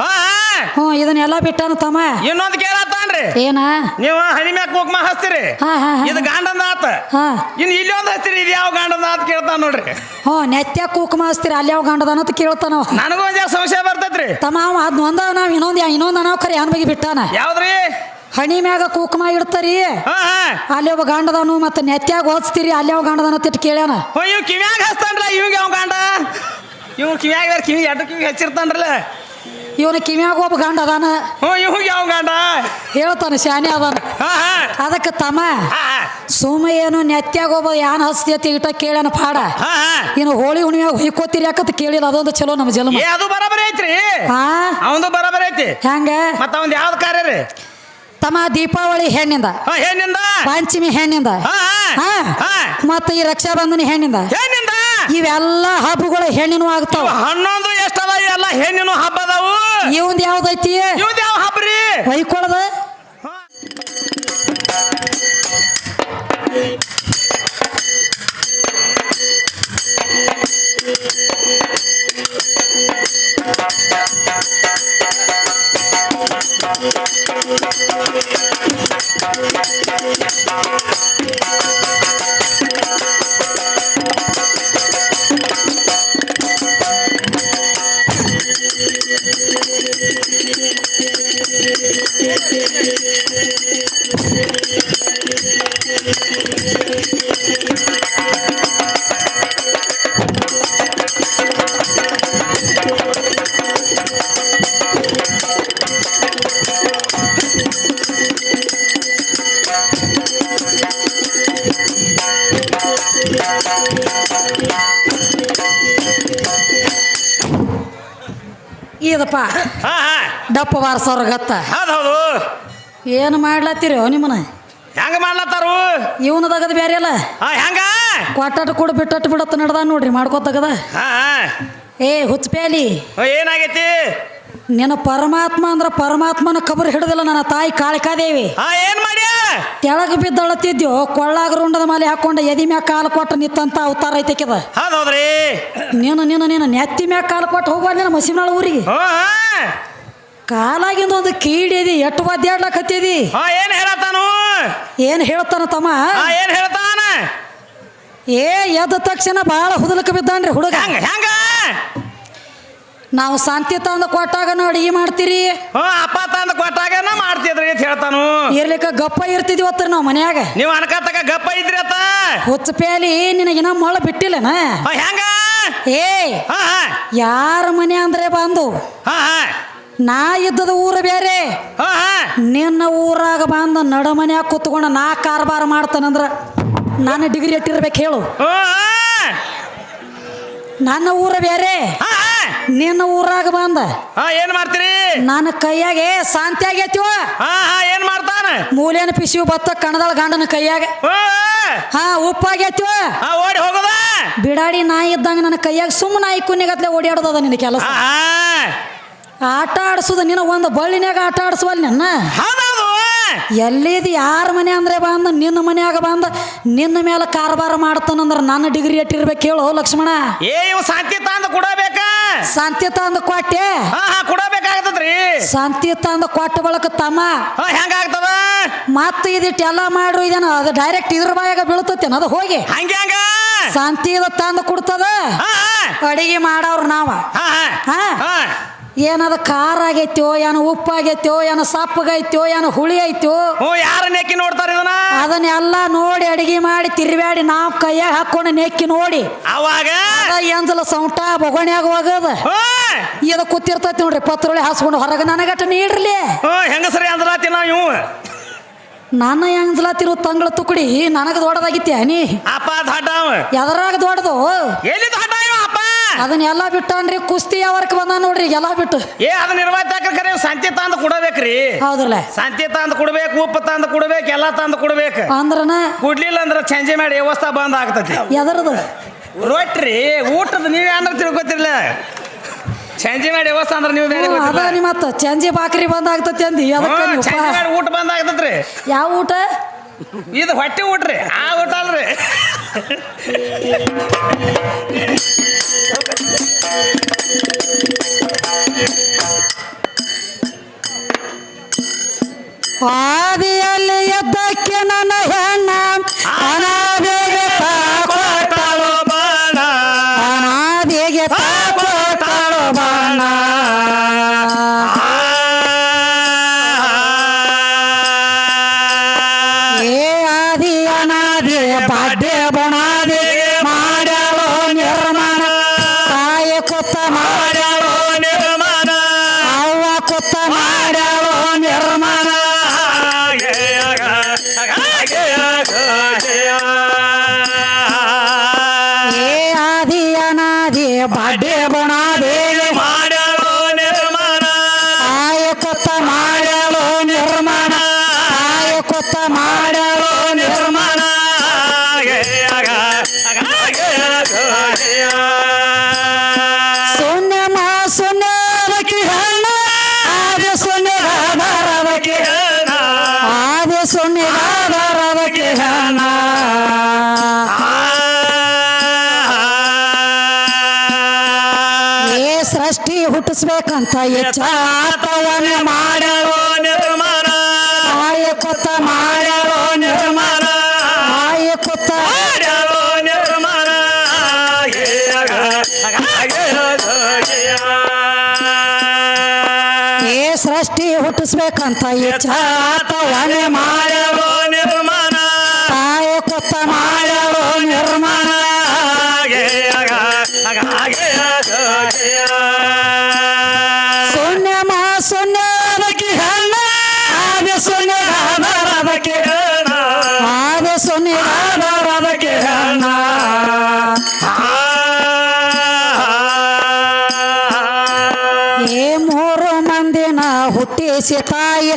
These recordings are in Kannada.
ಹಾ. ಹ್ಞೂ ಇದನ್ನೆಲ್ಲ ಬಿಟ್ಟಾನ ತಮ್ಮ. ಇನ್ನೊಂದ್ ಕೇಳತ್ತಾನ್ರಿ. ಏನ? ನೀವು ಹನಿ ಮ್ಯಾಗ ಕುಕ್ಮ ಹಚ್ತೀರಿ. ಹಾ ಹಾ ಹಾ. ಇದು ಗಂಡನ ಆತ. ಹಾ. ಇನ್ ಇಲ್ಲಿ ಒಂದ್ ಹಚ್ತೀರಿ ಇದು ಯಾವ ಗಂಡನ ಆತ ಕೇಳ್ತಾನ ನೋಡ್ರಿ. ಹ್ಞೂ ನೆತ್ಯ ಕುಕ್ಮ ಹಚ್ತೀರಿ ಅಲ್ಲಿ ಯಾವ ಗಂಡದನ ಅಂತ ಕೇಳ್ತಾನ ನನಗೂ ಒಂದ್ ಸಂಶಯ ಬರ್ತೈತ್ರಿ. ತಮ್ಮ ಅವ ಅದ್ ಒಂದ ನಾವು ಇನ್ನೊಂದು ಇನ್ನೊಂದು ಅನಾವ್ ಕರಿ ಅವನ ಬಗ್ಗೆ ಬಿಟ್ಟಾನ. ಯಾವ್ದ್ರಿ? ಹಣಿ ಮ್ಯಾಗ ಕುಕ್ಮ ಇಡ್ತಾರಿ. ಅಲ್ಲಿ ಒಬ್ಬ ಗಂಡದನು ಮತ್ತೆ ನೆತ್ಯಾಗ ಓದಿಸ್ತೀರಿ ಅಲ್ಲಿ ಯಾವ ಗಾಂಡದನ ತಿಟ್ಟು ಕೇಳ್ಯಾನ. ಇವ್ ಕಿವ್ಯಾಗ ಹಚ್ತಾನ್ರ ಇವಂಗ ಯಾವ ಗಾಂಡ? ಇವ್ ಕಿವ್ಯಾಗ ಕಿವಿ ಎರಡು ಕಿವಿ ಹಚ್ಚಿರ್ತಾನ್ರಲ್ಲ. ಇವನ ಕಿವ್ಯಾಗ ಒಬ್ಬ ಗಂಡ ಅದಾನ. ಹ್ಞೂ ಇವಂಗ ಯಾವ ಗಂಡ? ಹೇಳ್ತಾನ ಶಾನೆ ಅದಾನ. ಹಾ ಹಾ. ಅದಕ್ಕೆ ತಮ್ಮ ಹಾ ಸುಮ್ಮ ಏನು ನೆತ್ಯಾಗ ಒಬ್ಬ ಯಾನ್ ಹಸ್ತಿ ಇಟ್ಟ ಕೇಳ್ಯಾನ ಪಾಡ. ಹಾ ಹಾ. ಇನ್ನು ಹೋಳಿ ಹುಣ್ಣಿಮ್ಯಾಗ ಹೊಯ್ಕೋತೀರಿ ಯಾಕಂತ ಕೇಳಿಲ್ಲ ಅದೊಂದು ಚಲೋ ನಮ್ಮ ಜನ್ಮ. ಏ ಅದು ಬರಬರ ಐತ್ರಿ. ಹಾ? ಅವಂದು ಬರಬರ ಐತಿ. ಹೆಂಗ? ಮತ್ತ ಅವಂದು ಯಾವ್ದು ಕಾರ್ಯ ರೀ? ತಮ್ಮ ದೀಪಾವಳಿ ಹೆಣ್ಣಿಂದ. ಹಾ ಏನಿಂದ ಪಂಚಮಿ ಹೆಣ್ಣಿಂದ. ಹಾ ಹಾ. ಹಾ. ಮತ್ತ ಈ ರಕ್ಷಾಬಂಧನ ಹೆಣ್ಣಿಂದ. ಏನಿಂದ ಇವೆಲ್ಲ ಹಬ್ಬಗಳು ಹೆಣ್ಣಿನೂ ಆಗ್ತಾವ. ಹನ್ನೊಂದು ಎಷ್ಟದ ಎಲ್ಲ ಹೆಣ್ಣಿನ ಹಬ್ಬ ಅದಾವು. ಇವಂದ್ ಯಾವ್ದೈತಿ ಇವ್ದು ಯಾವ ಹಬ್ಬ ರೀ? ಹಾ ಹಾ. ಬಾರ್ಸವ್ರ ಗತ್ತ. ಹೌದು ಹೌದು. ಏನು ಮಾಡ್ಲತ್ತೀರಿ ನಿಮ್ಮನ ಹೆಂಗ ಮಾಡ್ಲತ್ತಾರು? ಇವನ ತಗದ ಬೇರೆ ಅಲ್ಲ? ಹಾ ಹೆಂಗ? ಕೊಟ್ಟಟ್ಟು ಕೂಡ ಬಿಟ್ಟಟ್ಟು ಬಿಡತ್ತ ನಡ್ದ ನೋಡ್ರಿ ಮಾಡ್ಕೋತಗದ ಹಾ ಹಾ. ಏ ಹುಚ್ಚಪೇಲಿ ಪ್ಯಾಲಿ ಏನಾಗೈತಿ? ನಿನ್ನ ಪರಮಾತ್ಮ ಅಂದ್ರ ಪರಮಾತ್ಮನ ಕಬರ್ ಹಿಡಿದಿಲ್ಲ ನನ್ನ ತಾಯಿ ಕಾಳಿಕಾದೇವಿ ಆ ಏನ್ ಮಾಡ್ಯ? ತೆಳಗ ಬಿದ್ದಳತ್ತಿದ್ಯೋ ಕೊಳ್ಳಾಗ ರುಂಡದ ಮಾಲೆ ಹಾಕೊಂಡ ಎದಿ ಮ್ಯಾಗ ಕಾಲು ಕೊಟ್ಟು ನಿತ್ತಂತ ಅವತಾರ ಐತೆಕಿದ ನೀನು ನೀನು ನೀನು ನೆತ್ತಿ ಮ್ಯಾಗ ಕಾಲು ಕೊಟ್ಟು ಹೋಗ್ಬಾರ್ದು ಮಸೀನಾಳ ಊರಿಗೆ. ಹಾ ಕಾಲಾಗಿಂದ ಒಂದು ಕೀಡಿದಿ ಎಟ್ಟು ಒದ್ದಾಡ್ಲಕತ್ತಿದಿ ಏನ್ ಹೇಳತ್ತಾನು? ಏನು ಹೇಳ್ತಾನ ತಮ್ಮ? ಏನ್ ಹೇಳ್ತಾನ? ಏ ಎದ್ದ ತಕ್ಷಣ ಭಾಳ ಹುದಲಕ ಬಿದ್ದಾನ್ರಿ ಹುಡುಗ. ಹಂಗ ಹೆಂಗ? ನಾವು ಶಾಂತಿ ತಂದು ಕೊಟ್ಟಾಗ ನಾವು ಅಡಿಗೆ ಮಾಡ್ತೀರಿ? ಅಪ್ಪ ತಂದ ಕೊಟ್ಟಾಗ ಮಾಡ್ತಿದ್ರಿ ಅಂತ ಹೇಳ್ತಾನು. ಇರ್ಲಿಕ್ಕ ಗಪ್ಪ ಇರ್ತಿದ್ವಿ ಒತ್ತರ ನಾವು ಮನ್ಯಾಗ. ನೀವು ಅನ್ಕತ್ತಕ ಗಪ್ಪ ಇದ್ರಿ ಅತ್ತ? ಹುಚ್ಚ ಪ್ಯಾಲಿ ನಿನಗಿನ ಮೊಳ ಬಿಟ್ಟಿಲ್ಲನ? ಹೆಂಗ? ಏ ಹಾ ಹಾ. ಯಾರ ಮನೆ ಅಂದ್ರೆ ಬಂದು? ಹಾ ಹಾ. ನಾ ಇದ್ದದ ಊರು ಬೇರೆ. ಹಾ ಹಾ. ನಿನ್ನ ಊರಾಗ ಬಂದು ನಡ ಮನ್ಯಾಗ ಕೂತ್ಕೊಂಡು ನಾ ಕಾರ್ಬಾರ ಮಾಡ್ತಾನಂದ್ರ ನಾನು ಡಿಗ್ರಿ ಇಟ್ಟಿರ್ಬೇಕು ಹೇಳು. ನನ್ನ ಊರ ಬೇರೆ ಹಾ ನಿನ್ನ ಊರಾಗ ಬಂದ. ಹಾ ಏನ್ ಮಾಡ್ತೀರಿ? ನನ್ನ ಕೈಯಾಗೆ ಶಾಂತಿ ಆಗೈತಿವ ಹಾ ಹಾ ಏನ್ ಮಾಡ್ತಾನ? ಮೂಲೇನ ಪಿಸಿ ಬತ್ತ ಕಣದಾಳ ಗಂಡನ ಕೈಯಾಗ. ಹಾ ಉಪ್ಪಾಗೈತಿವ ಹಾ ಓಡಿ ಹೋಗೋದ. ಬಿಡಾಡಿ ನಾಯಿ ಇದ್ದಂಗ ನನ್ನ ಕೈಯಾಗ ಸುಮ್ಮ ನಾಯಿ ಕುನ್ನಿಗತ್ಲೆ ಓಡಾಡೋದದ ನಿನ್ನ ಕೆಲಸ. ಆಟ ಆಡ್ಸುದ ನಿನ್ನ ಒಂದು ಬಳ್ಳಿನಾಗ ಆಟ ಆಡಿಸುವಲ್ಲಿ ನನ್ನ. ಎಲ್ಲಿದ್ ಯಾರ ಮನೆ ಅಂದ್ರೆ ಬಂದ ನಿನ್ನ ಮನ್ಯಾಗ ಬಂದ ನಿನ್ನ ಮೇಲೆ ಕಾರಬಾರ ಮಾಡ್ತಾನಂದ್ರೆ ನನ್ನ ಡಿಗ್ರಿ ಇಟ್ಟಿರ್ಬೇಕು ಹೇಳು ಲಕ್ಷ್ಮಣ. ಏ ಇವ್ ಶಾಂತಿ ತಂದು ಕೊಡಬೇಕ? ಶಾಂತಿ ತಂದು ಕೊಟ್ಟೆ. ಕೊಡಬೇಕಾಗ್ತದ್ರಿ ಶಾಂತಿ ತಂದು ಕೊಟ್ಟ ಬಳಕ ತಮ್ಮ. ಹೆಂಗಾಗ್ತದ? ಮತ್ತು ಮತ್ತೆ ಇದಿಟ್ಟು ಎಲ್ಲ ಮಾಡ್ರು ಇದೇನ ಅದು ಡೈರೆಕ್ಟ್ ಇದ್ರ ಬಾಯಾಗ ಬೀಳ್ತತೇನ ಅದು ಹೋಗಿ. ಹಂಗೆ ಹಂಗ? ಶಾಂತಿ ಇದು ತಂದು ಕೊಡ್ತದ. ಅಡಿಗೆ ಮಾಡವ್ರು ನಾವ. ಏನದ ಖಾರ ಆಗೈತೋ ಉಪ್ಪು ಉಪ್ಪಾಗೈತೋ ಏನು ಸಪ್ಪಗೈತೋ ಏನು ಹುಳಿ ಐತೋ ಹ್ಞೂ ಯಾರ ನೆಕ್ಕಿ ನೋಡ್ತಾರ ಇದನ್ನ? ಅದನ್ನೆಲ್ಲ ನೋಡಿ ಅಡಿಗೆ ಮಾಡಿ ತಿರ್ಬ್ಯಾಡಿ ನಾವು ಕೈಯಾಗ ಹಾಕೊಂಡು ನೆಕ್ಕಿ ನೋಡಿ. ಅವಾಗ? ಎಂಜಲ ಸೌಂಟ ಬೊಗಣ್ಯಾಗ ಹೋಗದ. ಇದು ಕೂತಿರ್ತೈತಿ ನೋಡ್ರಿ ಪತ್ರೊಳಿ ಹಾಸ್ಕೊಂಡು ಹೊರಗೆ ನನಗಟ್ಟ ನೀಡ್ರಲಿ. ಹೆಂಗಸರಿ ಅಂದ್ರ ನಾವು ಇವು? ನನ್ನ ಎಂಜಲತ್ತಿರೋ ತಂಗಳ ತುಕಡಿ ನನಗೆ ದೊಡ್ಡದಾಗಿತ್ಯ ನೀ ಅಪ್ಪ ದೊಡ್ಡ. ಎದರಾಗ ದೊಡ್ಡದು? ಎಲ್ಲಿ ದೊಡ್ಡ ಅದನ್ನೆಲ್ಲ ಬಿಟ್ಟಾನ್ರಿ ಕುಸ್ತಿ ಯಾವರ್ಕ್ ಬಂದ ನೋಡ್ರಿ ಎಲ್ಲ ಬಿಟ್ಟು. ಏ ಅದನ್ನ ನಿರ್ವಾಹಕ ಕರೆ ಶಾಂತಿ ತಂದು ಕೊಡಬೇಕ್ರಿ. ಹೌದ್ರಲ್ಲ. ಶಾಂತಿ ತಂದು ಕೊಡ್ಬೇಕು ಉಪ್ಪು ತಂದು ಕೊಡ್ಬೇಕು ಎಲ್ಲ ತಂದು ಕೊಡ್ಬೇಕು. ಅಂದ್ರನ ಕುಡ್ಲಿಲ್ಲ ಅಂದ್ರೆ ಚಂಜೆ ಮಾಡಿ ವ್ಯವಸ್ಥೆ ಬಂದ್ ಆಗ್ತತಿ. ಎದರದು? ರೊಟ್ರಿ ಊಟದ ನೀವೇ ಅಂದ್ರೆ ತಿಳ್ಕೊತಿರ್ಲ ಚಂಜಿ ಮಾಡಿ ವ್ಯವಸ್ಥೆ ಅಂದ್ರೆ ನೀವು ಬೇರೆ ಅದ ನಿಮ್ಮ ಅತ್ತ. ಚಂಜಿ ಬಾಕ್ರಿ ಬಂದ ಆಗ್ತತಿ ಅಂದಿ. ಅದಕ್ಕೆ ನೀವು ಚಂಜಿ ಮಾಡಿ ಊಟ ಬಂದ್ ಆಗ್ತತ್ರಿ. ಯಾವ ಊಟ? ಇದು ಹೊಟ್ಟೆ ಊಟ್ರಿ ಆ ಊಟ ಅಲ್ರಿ. ಆದಿಯಲ್ಲಿ ಎದ್ದಕ್ಕೆ ನನ್ನ ಸೃಷ್ಟಿ ಹುಟ್ಟಿಸ್ಬೇಕಂತ ಎಚ್ಚಾತವನ್ನ ನಿರ್ಮಾಣ. ತಾಯಿ ಕೊತ್ತ ಮಾಡ್ಯಾಳೋ ನಿರ್ಮಾಣ. ತಾಯಿ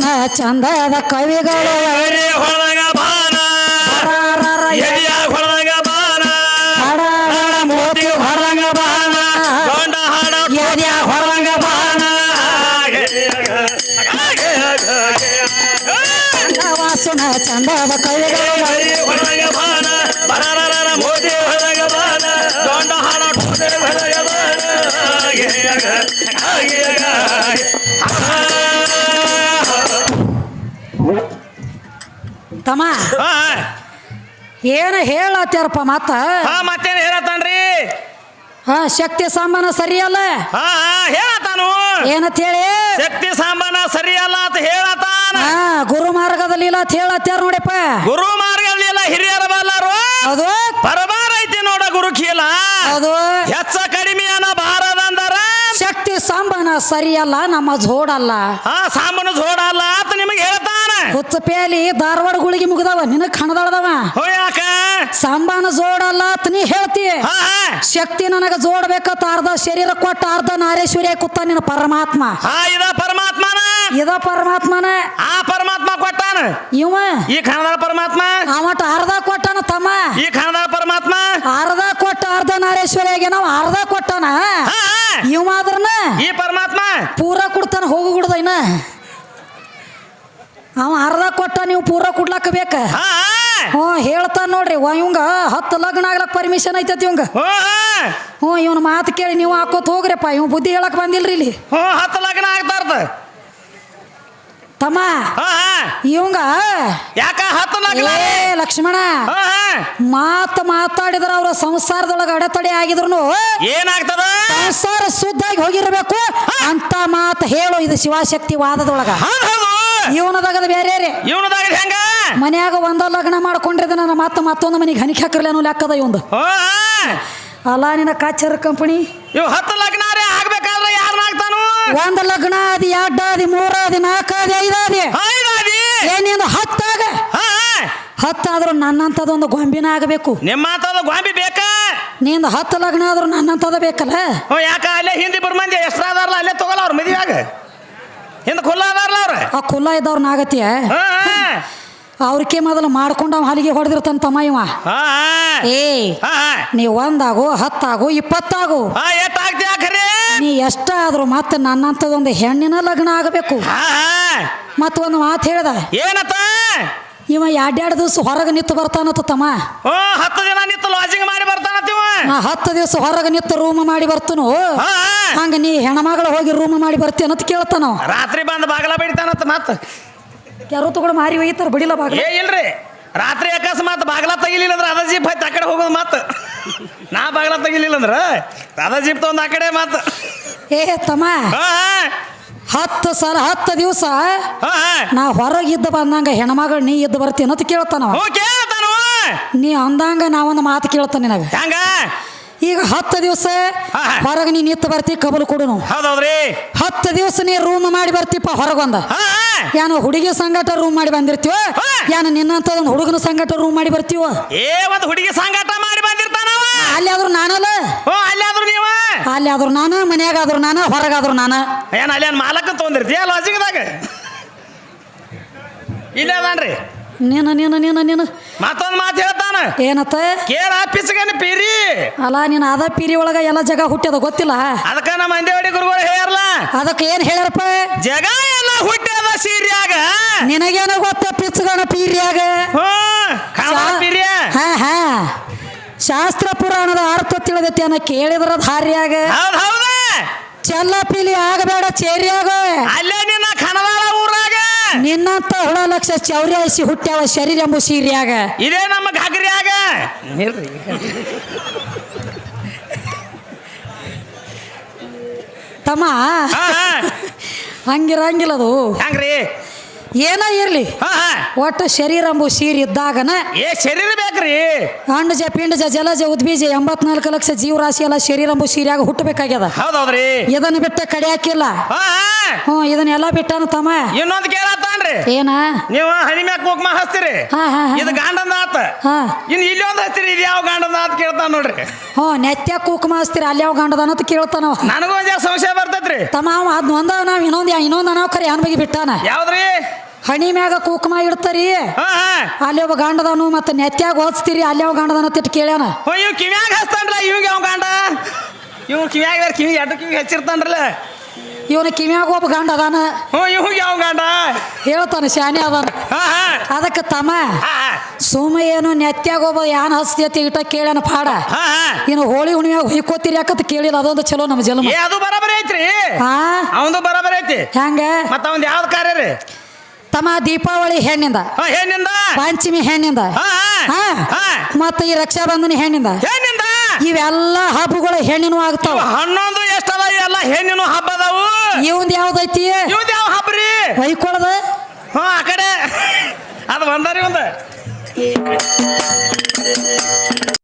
ಕಂದವಾಸುನ ಚಂದದ ಕವಿಗಳು ಹರಹರ ಹರಹರ ಮೋತಿ ಹೊರಂಗ ಬಾಣ ಎದ್ಯ ಹೊರಂಗ ಬಾಣ ಕಂದವಾಸುನ ಚಂದದ ಕವಿಗಳು ತಮ್ಮ? ಏನು ಹೇಳತ್ತಾರಪ್ಪ ಮತ್ತ? ಹಾ ಮತ್ತೇನ್ ಹೇಳತ್ತಾನ್ರಿ? ಹಾ ಶಕ್ತಿ ಸಾಮಾನ ಸರಿಯಲ್ಲ ಹಾ ಹೇಳತ್ತಾನು. ಏನಂತ ಹೇಳಿ ಶಕ್ತಿ ಸಾಂಬಾನ ಸರಿಯಲ್ಲ ಅಂತ ಹೇಳತ್ತಾನ. ಹಾ ಗುರು ಮಾರ್ಗದಲ್ಲಿ ಇಲ್ಲ ಅಂತ ಹೇಳತ್ತಾರ ನೋಡಪ್ಪ. ಗುರು ಮಾರ್ಗದಲ್ಲಿಲ್ಲ ಹಿರಿಯರ ಬಲ್ಲರು. ಅದು? ಪರಬಾರ ಐತಿ ನೋಡ ಗುರು ಕೀಲ. ಅದು? ಹೆಚ್ಚ ಕಡಿಮೆ ಅನ್ನ ಬಾರದಂದರ ಶಕ್ತಿ ಸಾಂಬಾನ ಸರಿಯಲ್ಲ ನಮ್ಮ ಜೋಡಲ್ಲ ಹಾ ಸಾಂಬನ ಜೋಡಲ್ಲ ಅಂತ ನಿಮಗೆ ಹೇಳ್ತಾನ ಹುಚ್ಚ ಧಾರವಾಡ ಗುಳಿಗೆ ಮುಗಿದವ ನಿನಗ್ ಕಣದಾಳದವ. ಯಾಕ ಸಾಂಬಾನ ಜೋಡಲ್ಲ ಅಂತ ನೀ ಹೇಳ್ತಿ. ಶಕ್ತಿ ನನಗ ಜೋಡ್ಬೇಕತ್ತ ಅರ್ಧ ಶರೀರ ಕೊಟ್ಟ ಅರ್ಧ ನಾರೇಶ್ವರಿ ಕುತ್ತ ನಿನ್ನ ಪರಮಾತ್ಮ. ಆ ಇದ ಪರಮಾತ್ಮನ. ಇದ ಪರಮಾತ್ಮನ. ಆ ಪರಮಾತ್ಮ ಕೊಟ್ಟಾನ. ಇವ. ಈ ಖಾನದಾಳ ಪರಮಾತ್ಮ. ಅವಟ ಅರ್ಧ ಕೊಟ್ಟಾನ ತಮ್ಮ. ಈ ಖಾನದಾಳ ಪರಮಾತ್ಮ. ಅರ್ಧ ಕೊಟ್ಟ ಅರ್ಧ ನಾರೇಶ್ವರಿಯಾಗೆ ನಾವು ಅರ್ಧ ಕೊಟ್ಟಾನ. ಇವ ಆದ್ರನ ಈ ಪರಮಾತ್ಮ. ಪೂರ ಕೊಡ್ತಾನ ಹೋಗು ಗುಡ್ದ ಇನ್ನ. ಅವ ಅರ್ಧ ಕೊಟ್ಟ ನೀವು ಪೂರ ಕೊಡ್ಲಾಕ ಬೇಕ. ಹ್ಞೂ ಹೇಳ್ತಾನ ನೋಡ್ರಿ ಇವಂಗ ಹತ್ತು ಲಗ್ನ ಆಗ್ಲಕ್ ಪರ್ಮಿಷನ್ ಐತತಿ ಇವಂಗ. ಹ್ಞೂ ಇವನ ಮಾತು ಕೇಳಿ ನೀವು ಹಾಕೋತ್ ಹೋಗ್ರಿಪ್ಪ ಇವ್ ಬುದ್ಧಿ ಹೇಳಕ್ ಬಂದಿಲ್ರಿ ಇಲ್ಲಿ. ಹತ್ತು ಲಗ್ನ ಆಗ್ಬಾರ್ದು. ತಮ್ಮ. ಇವಂಗ ಯಾಕ ಹತ್ತು ಲಗ್ನ? ಏ ಲಕ್ಷ್ಮಣ. ಮಾತು ಮಾತಾಡಿದ್ರ ಅವ್ರ ಸಂಸಾರದೊಳಗ ಅಡೆತಡೆ ಆಗಿದ್ರು ಏನಾಗ್ತದ? ಸಂಸಾರ ಶುದ್ಧಾಗಿ ಹೋಗಿರ್ಬೇಕು ಅಂತ ಮಾತು ಹೇಳು ಇದು ಶಿವಶಕ್ತಿ ವಾದದೊಳಗ ಇವನದಾಗದ ಬೇರೆ ರೀ ಇವನದಾಗ ಹೆಂಗ? ಮನ್ಯಾಗ ಒಂದ ಲಗ್ನ ಮಾಡ್ಕೊಂಡಿರ್ದ ನನ್ನ ಮತ್ತೆ ಮತ್ತೊಂದು ಮನೆಗೆ ಹನಿಕೆ ಹಾಕಿರ್ಲಿ ಅನ್ನೋ ಲೆಕ್ಕದ ಇವಂದು. ಅಲ್ಲ ನಿನ್ನ ಕಾಚರ್ ಕಂಪನಿ? ಇವ್ ಹತ್ತು ಲಗ್ನ ರೀ ಆಗ್ಬೇಕಾದ್ರೆ ಯಾರನ್ನ ಆಗ್ತಾನು? ಒಂದ್ ಲಗ್ನ ಅದಿ ಎರಡ್ ಅದಿ ಮೂರ ಅದಿ ನಾಲ್ಕ ಅದಿ ಐದ ಅದಿ ಹಾ ಇದಾದಿ ಏನಿಂದ ಹತ್ತಾಗ. ಹತ್ತಾದ್ರೂ ನನ್ನಂತದೊಂದು ಗೊಂಬಿನ ಆಗಬೇಕು. ನಿಮ್ಮ ಗೊಂಬಿ ಬೇಕ? ನಿಂದ ಹತ್ತು ಲಗ್ನ ಆದ್ರೂ ನನ್ನಂತದ ಬೇಕಲ್ಲ? ಯಾಕ? ಅಲ್ಲೇ ಹಿಂದಿ ಬರ್ಮಂದಿ ಅದಾರಲ್ಲ ಅಲ್ಲೇ ತಗೋಲ್ಲ ಅವ್ರ ಮದುವೆಯಾಗ? ಹಿಂದೆ ಖುಲ್ಲ ಅದಾರಲ್ಲ ಅವ್ರ? ಆ ಕುಲ್ಲ ಇದ್ದವ್ರನ್ನ ಆಗತ್ಯ ಹಾಂ ಅವ್ರಕ್ಕೆ ಮೊದಲು ಮಾಡ್ಕೊಂಡು ಅವ್ ಹಲಿಗೆ ಹೊಡೆದಿರ್ತಾನ ತಮ್ಮ ಇವ. ಹಾಂ ಏ ನೀ ಒಂದಾಗು ಹತ್ತಾಗು ಇಪ್ಪತ್ತಾಗು. ಹಾಂ ಖರೆ ನೀ ಎಷ್ಟಾದ್ರೂ ಮತ್ತೆ ನನ್ನಂಥದ್ದೊಂದು ಹೆಣ್ಣಿನ ಲಗ್ನ ಆಗಬೇಕು. ಮತ್ತೊಂದು ಮತ್ತ ಒಂದು ಮಾತು ಹೇಳ್ದ. ಏನತ್ತ ಇವ ಎರಡೆರಡು ದಿವಸ ಹೊರಗೆ ನಿಂತು ಬರ್ತಾನತ್ತ ತಮ್ಮ. ಓ ಹತ್ತು ದಿನ ನಿಂತು ಲಾಜಿಂಗ್ ಮಾಡಿ ಬರ್ತಾನತ್ತೀವ ನಾ ಹತ್ತು ದಿವಸ ಹೊರಗೆ ನಿಂತು ರೂಮ್ ಮಾಡಿ ಬರ್ತನು? ಹಂಗ ನೀ ಹೆಣ್ಮಗಳು ಹೋಗಿ ರೂಮ್ ಮಾಡಿ ಬರ್ತೀಯ ಅಂತ ಕೇಳ್ತಾನ? ರಾತ್ರಿ ಬಂದು ಬಾಗಲ ಬಡಿತಾನತ್ತ ಮತ್ ಯಾರು ತಗೊಂಡು ಮಾರಿ ಒಯ್ತಾರ ಬಿಡಿಲ್ಲ ಬಾಗ ಏ ಇಲ್ರಿ. ರಾತ್ರಿ ಅಕಸ್ಮಾತ್ ಬಾಗಲ ತೆಗಿಲಿಲ್ಲ ಅಂದ್ರೆ ಅದ ಜೀಪ್ ಆಯ್ತು ಆ ಕಡೆ ಹೋಗೋದು ಮಾತು ನಾ ಬಾಗಲ ತೆಗಿಲಿಲ್ಲ ಅಂದ್ರೆ ಅದ ಜೀಪ್ ತಗೊಂಡ್ ಆ ಕಡೆ ಮಾತು ಏ ತಮ್ಮ. ಹತ್ತು ಸಲ ಹತ್ತು ದಿವಸ ನಾ ಹೊರಗಿದ್ದ ಬಂದಂಗ ಹೆಣ್ಮಗಳು ನೀ ಇದ್ದು ಬರ್ತೀನಿ ಅಂತ ಕೇಳ್ತಾನ ನೀ ಅಂದಂಗ ಒಂದು ಮಾತು ಕೇಳ್ತಾನೆ ನಿನಗ. ಹೆಂಗ? ಈಗ ಹತ್ತು ದಿವಸ ಹಾ. ಹೊರಗೆ ನೀ ಇತ್ತು ಬರ್ತಿ ಕಬಲು ಕೊಡುನು. ಹೌದೌದ್ರಿ. ಹತ್ತು ದಿವಸ ನೀ ರೂಮ್ ಮಾಡಿ ಬರ್ತಿಪ್ಪ ಹೊರಗೊಂದ. ಹಾ ಯಾನು ಹುಡುಗಿ ಸಂಗಟ ರೂಮ್ ಮಾಡಿ ಬಂದಿರ್ತೀವ? ಹಾ. ನಿನ್ನಂತ ನಿನ್ನಂತದೊಂದು ಹುಡುಗನ ಸಂಗಟ ರೂಮ್ ಮಾಡಿ ಬರ್ತೀವ? ಏ ಒಂದು ಹುಡುಗಿ ಸಂಗಾಟ ಮಾಡಿ ಬಂದಿರ್ತಾನ ಅಲ್ಲಿ ಆದ್ರೂ ನಾನಲ್ಲ? ಓ ಅಲ್ಲ ಅಲ್ಲಿ ಆದ್ರೂ ನಾನು ಮನ್ಯಾಗಾದ್ರೂ ನಾನು ಹೊರಗಾದ್ರೂ ನಾನು? ಏನ್ ಅಲ್ಲಿ ಏನ್ ಮಾಲಕ ತೊಗೊಂಡಿರ್ತೀಯ ಲಾಜಿಕ್ದಾಗ ಇಲ್ಲ ಅದಾನ್ರಿ ನೀನು ನೀನು ನೀನು ನೀನು. ಮತ್ತೊಂದು ಮಾತು ಹೇಳ್ತಾನ. ಏನತ್ತ? ಕೇರ್ ಆಫೀಸ್ಗೇನು ಪೀರಿ. ಅಲ್ಲ ನೀನು ಅದ ಪೀರಿ ಒಳಗ ಎಲ್ಲ ಜಗ ಹುಟ್ಟ್ಯದ ಗೊತ್ತಿಲ್ಲ? ಅದಕ್ಕ ನಮ್ಮ ಮಂದೇವಡಿ ಗುರುಗಳು ಹೇಳಲ್ಲ ಅದಕ್ಕೆ ಏನು ಹೇಳ್ಯಾರಪ್ಪ? ಜಗ ಎಲ್ಲ ಹುಟ್ಟ್ಯದ ಸೀರಿಯಾಗ. ನಿನಗೇನೋ ಗೊತ್ತ ಪಿಸ್ಗಣ ಪೀರಿಯಾಗ? ಹ್ಞೂ ಪೀರಿಯ ಪೀರ್ಯ? ಹಾ ಹಾ. ಶಾಸ್ತ್ರ ಪುರಾಣದ ಅರ್ಥ ತಿಳಿದೈತಿ ಅನ್ನ ಕೇಳಿದ್ರ ಧಾರಿಯಾಗ. ಚೆಲ್ಲ ಪೀಲಿ ಆಗಬೇಡ ಚೇರಿಯಾಗ ಅಲ್ಲೇ ನಿನ್ನ ಊರಾಗ. ನಿನ್ನಂತ ಹುಳ ಲಕ್ಷ ಚೌರ್ಯಾಯಿಸಿ ಹುಟ್ಟ್ಯಾವ ಶರೀರ ಎಂಬು ಸೀರಿಯಾಗ ಇದೇ ನಮ್ಮ ಘಾಗ್ರಿಯಾಗ. ತಮ್ಮ ಹಾ ಹಾ. ಹಂಗಿರಂಗಿಲ್ಲ ಅದು. ಹೆಂಗ್ರಿ? ಏನ ಇರ್ಲಿ? ಹಾ ಹಾ. ಒಟ್ಟು ಶರೀರ ಎಂಬು ಸೀರ್ ಇದ್ದಾಗನ ಏ ಶರೀರ ಬೇಕ್ರಿ. ಅಂಡಜ ಪಿಂಡಜ ಜಲಜ ಉದ್ಬೀಜ ಎಂಬತ್ನಾಲ್ಕು ಲಕ್ಷ ಜೀವರಾಶಿ ಎಲ್ಲ ಶರೀರ ಸೀರಿಯಾಗ ಹುಟ್ಟಬೇಕಾಗ್ಯದ. ಹೌದೌದ್ರಿ. ಇದನ್ನ ಬಿಟ್ಟ ಕಡೆ ಹಾಕಿಲ್ಲ ಹಾ. ಹ್ಞೂ ಇದನ್ನೆಲ್ಲ ಬಿಟ್ಟಾನ ತಮ್ಮ. ಇನ್ನೊಂದು ಕೇಳತ್ತಾನ್ರಿ. ಏನ? ನೀವು ಹನಿ ಮ್ಯಾಕ್ ಕುಕ್ಮ ಹಚ್ತೀರಿ. ಹಾ ಹಾ ಹಾ. ಇದು ಗಾಂಡಂದ ಆತ. ಹಾ. ಇನ್ನು ಇಲ್ಲಿ ಒಂದು ಹಚ್ತೀರಿ ಇದು ಯಾವ ಗಾಂಡಂದ ಆತ ಕೇಳ್ತಾನ ನೋಡ್ರಿ. ಹ್ಞೂ ನೆತ್ಯ ಕುಕ್ಮ ಹಚ್ತೀರಿ ಅಲ್ಲಿ ಯಾವ ಗಂಡದನ ಅಂತ ಕೇಳ್ತಾನವ ನನಗೂ ಒಂದ್ ಸಮಸ್ಯೆ ಸಂಶಯ ಬರ್ತೈತ್ರಿ. ತಮ್ಮ ಅವ ಅದ್ ಒಂದ ನಾವು ಇನ್ನೊಂದು ಇನ್ನೊಂದು ನಾವ್ ಖರೆ ಯಾನ್ ಬಗ್ಗೆ ಬಿಟ್ಟಾನ? ಯಾವ್ದ್ರಿ? ಹಣಿ ಮ್ಯಾಗ ಕುಕುಮ ಇಡ್ತಾರಿ? ಹಾ ಹಾ. ಅಲ್ಲಿ ಒಬ್ಬ ಗಂಡದಾನು ಮತ್ತೆ ನೆತ್ಯಾಗ ಓದಿಸ್ತೀರಿ ಅಲ್ಲಿ ಒಬ್ಬ ಗಾಂಡದನ ತಿಟ್ಟು ಕೇಳ್ಯಾನ? ಇವ್ ಕಿವ್ಯಾಗ ಹಚ್ತಾನ್ರ ಇವ್ಗೆ ಯಾವ ಗಾಂಡ? ಇವ್ ಕಿವ್ಯಾಗ ಬೇರೆ ಕಿವಿ ಎರಡು ಕಿವಿ ಹಚ್ಚಿರ್ತಾನ್ರಲ್ಲ. ಇವನ ಕಿವ್ಯಾಗ ಒಬ್ಬ ಗಂಡ ಅದಾನ? ಹ್ಞೂ ಇವಂಗ ಯಾವ ಗಾಂಡ? ಹೇಳ್ತಾನೆ ಶಾನೆ ಅದಾನ. ಹಾ ಹಾ. ಅದಕ್ಕೆ ತಮ್ಮ ಹಾ ಸುಮ್ಮ ಏನು ನೆತ್ಯಾಗ ಒಬ್ಬ ಯಾನ್ ಹಚ್ತೈತಿ ಇಟ್ಟ ಕೇಳ್ಯಾನ ಪಾಡ. ಹಾ ಹಾ. ಇನ್ನು ಹೋಳಿ ಹುಣ್ಣಿಮ್ಯಾಗ ಹೊಯ್ಕೋತೀರಿ ಯಾಕತ್ ಕೇಳಿಲ್ಲ ಅದೊಂದು ಚಲೋ ನಮ್ಮ ಜನ್ಮ ಏ ಅದು ಬರಾಬರಿ ಐತ್ರಿ. ಹಾ? ಅವಂದು ಬರಾಬರಿ ಐತಿ. ಹೆಂಗ? ಮತ್ತ ಅವಂದ್ ಯಾವ್ದು ಕಾರ್ಯ ರೀ? ತಮ್ಮ ದೀಪಾವಳಿ ಹೆಣ್ಣಿಂದ. ಹಾ ಹೆಣ್ಣಿಂದ. ಪಂಚಮಿ ಹೆಣ್ಣಿಂದ. ಹಾ ಹಾ. ಮತ್ತೆ ಈ ರಕ್ಷಾಬಂಧನ ಹೆಣ್ಣಿಂದ. ಹೆಣ್ಣಿಂದ. ಇವೆಲ್ಲ ಹಬ್ಬಗಳು ಹೆಣ್ಣಿನ ಆಗ್ತಾವ. ಇವು ಹನ್ನೊಂದು ಎಷ್ಟದ? ಎಲ್ಲ ಹೆಣ್ಣಿನ ಹಬ್ಬ ಅದಾವು ಇವಂದ್ ಯಾವ್ದೈತಿ? ಇವ್ದು ಯಾವ ಹಬ್ಬ ರೀ? ವೈಕೊಳದ? ಹ್ಞೂ ಆ ಕಡೆ. ಅದು ಬಂದಾರಿ ಒಂದು.